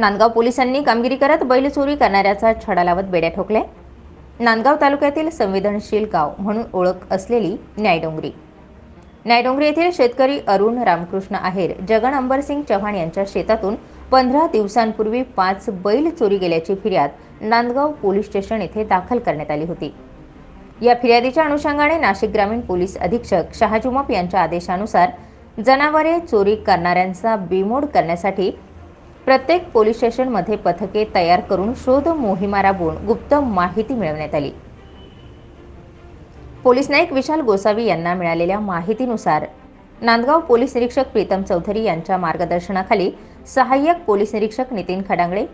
नांदगाव पोलिसांनी कामगिरी करत बैल चोरी करणाऱ्याचा छडा लावत बेड्या ठोकल्या. नांदगाव तालुक्यातील संवेदनशील गाव म्हणून ओळख असलेली न्यायडोंगरी. न्यायडोंगरी येथील शेतकरी अरुण रामकृष्ण आहेर जगन अंबरसिंग चव्हाण यांच्या शेतातून पंधरा दिवसांपूर्वी पाच बैल चोरी गेल्याची फिर्याद नांदगाव पोलीस स्टेशन येथे दाखल करण्यात आली होती. या फिर्यादीच्या अनुषंगाने नाशिक ग्रामीण पोलीस अधीक्षक शहाजुमप यांच्या आदेशानुसार जनावरे चोरी करणाऱ्यांचा बिमोड करण्यासाठी प्रत्येक पोलीस स्टेशनमध्ये पथके तयार करून शोध मोहिमा राबवून गुप्त माहिती मिळवण्यात आली. पोलीस नाईक विशाल गोसावी यांना मिळालेल्या माहितीनुसार नांदगाव पोलीस निरीक्षक प्रीतम चौधरी यांच्या मार्गदर्शनाखाली सहाय्यक पोलीस निरीक्षक नितीन खडांगळे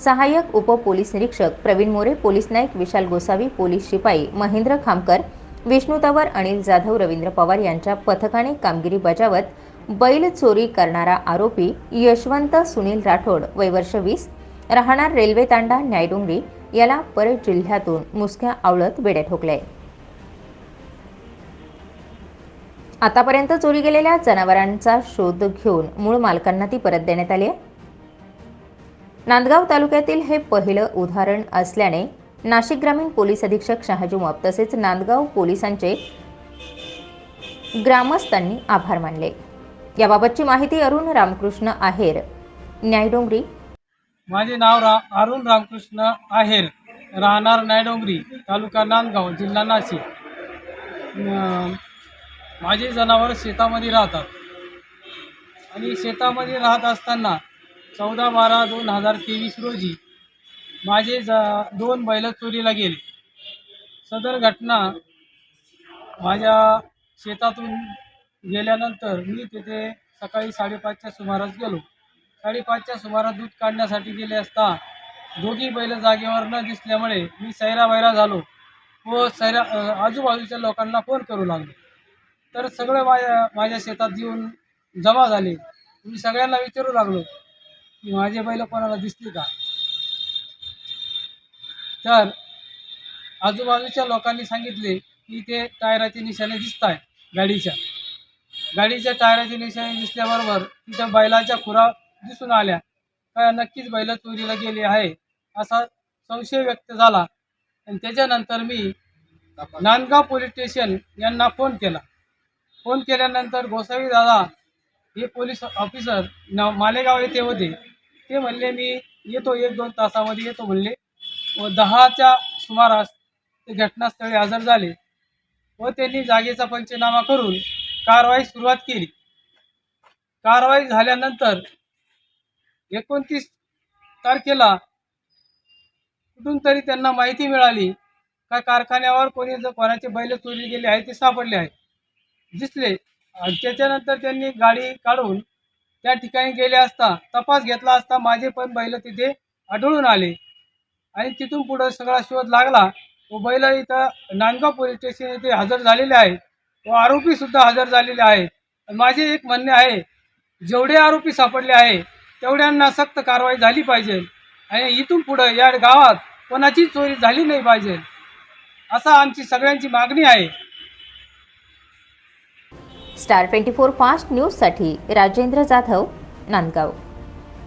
सहाय्यक उप पोलीस निरीक्षक प्रवीण मोरे पोलीस नाईक विशाल गोसावी पोलीस शिपाई महेंद्र खामकर विष्णू तवर अनिल जाधव रवींद्र पवार यांच्या पथकाने कामगिरी बजावत बैल चोरी करणारा आरोपी यशवंत सुनील राठोड वय वर्ष वीस राहणार रेल्वे तांडा न्यायडोंगरी याला परत जिल्ह्यातून मुसक्या आवळत बेड्या ठोकले. आतापर्यंत चोरी गेलेल्या जनावरांचा शोध घेऊन मूळ मालकांना ती परत देण्यात आली आहे. नांदगाव तालुक्यातील हे पहिलं उदाहरण असल्याने नाशिक ग्रामीण पोलीस अधीक्षक शहाजू मप तसेच नांदगाव पोलिसांचे ग्रामस्थांनी आभार मानले. याबाबतची माहिती अरुण रामकृष्ण आहेर. न्यायडोंगरी माझे नाव रा अरुण रामकृष्ण आहेर. राहणार न्यायडोंगरी तालुका नांदगाव जिल्हा नाशिक. माझे जनावर शेतामध्ये राहतात. आणि शेतामध्ये राहत असताना चौदा बारा दोन हजार तेवीस रोजी माझे ज दोन बैल चोरीला गेले. सदर घटना माझ्या शेतातून गेल्यानंतर मी तिथे सकाळी साडेपाचच्या सुमारास गेलो. साडेपाचच्या सुमारास दूध काढण्यासाठी गेले असता दोघी बैल जागेवर न दिसल्यामुळे मी सैरावैरा झालो व सैरा आजूबाजूच्या लोकांना फोन करू लागलो. तर सगळं माझ्या माझ्या शेतात येऊन जमा झाले. मी सगळ्यांना विचारू लागलो की माझे बैल कोणाला दिसतील का? तर आजूबाजूच्या लोकांनी सांगितले की ते टायराचे निशाणे दिसत आहे गाडीच्या. गाडीच्या टायराचे निशाणे दिसल्याबरोबर तिथं बैलाच्या खुरा दिसून आल्या. काय नक्कीच बैल चोरीला गेली आहे असा संशय व्यक्त झाला. आणि त्याच्यानंतर मी नांदगाव पोलीस स्टेशन यांना फोन केला. फोन केल्यानंतर गोसावी दादा हे पोलीस ऑफिसर न मालेगाव येथे होते. ते म्हणले मी येतो एक दोन तासामध्ये येतो म्हणले. व दहाच्या सुमारास ते घटनास्थळी हजर झाले. व त्यांनी जागेचा पंचनामा करून कारवाई सुरुवात केली. कारवाई झाल्यानंतर एकोणतीस तारखेला कुठून तरी त्यांना माहिती मिळाली का कारखान्यावर कोणी जर कोणाचे बैल चोरी गेले आहे ते सापडले आहे. दिसले. त्याच्यानंतर त्यांनी गाडी काढून त्या ठिकाणी गेले असता तपास घेतला असता माझे पण बैल तिथे आढळून आले. आणि तिथून पुढं सगळा शोध लागला. व बैल इथं नांदगाव पोलीस स्टेशन इथे हजर झालेले आहेत. व आरोपी सुद्धा हजर झालेले आहेत माझे एक म्हणणे आहे जेवढे आरोपी सापडले आहे तेवढ्यांना सक्त कारवाई झाली पाहिजे. आणि इथून पुढं या गावात कोणाची चोरी झाली नाही पाहिजे. असा आमची सगळ्यांची मागणी आहे. स्टार ट्वेंटी फोर फास्ट न्यूजसाठी राजेंद्र जाधव नांदगाव.